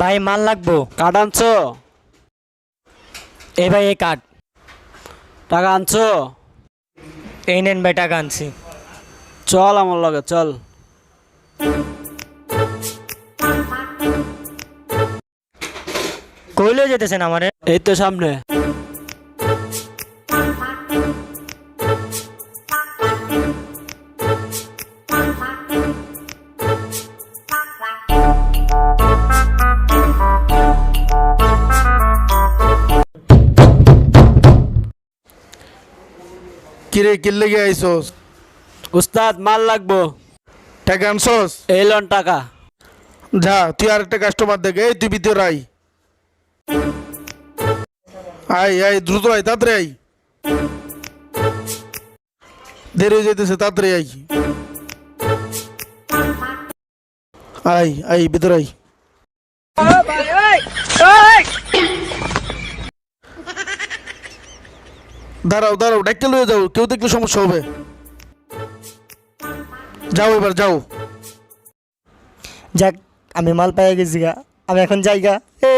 ভাই মাল লাগবো। কাঠ আনছো? এ ভাই এই কাঠ টাকা আনছো? এই নেন ভাই টাকা আনছি। চল আমার লগে চল। কইলে যেতেছেন আমারে। এই তো সামনে। কিরে কিল্লে গিয়ে আইসোস? উস্তাদ মাল লাগবো। টাকা আনছোস? এই লন টাকা। যা তুই আর একটা কাস্টমার দেখে এই তুই ভিতরে আই আই আই দ্রুত আই তাড়াতাড়ি আই দেরি হয়ে যাইতেছে তাড়াতাড়ি আই আই আই ভিতরে আই দাঁড়াও দাঁড়াও ডাক্তার লয়ে যাও, কেউ দেখলে সমস্যা হবে। যাও এবার, যাও। যাক, আমি মাল পাইয়া গেছি গা, আমি এখন যাই গা। এ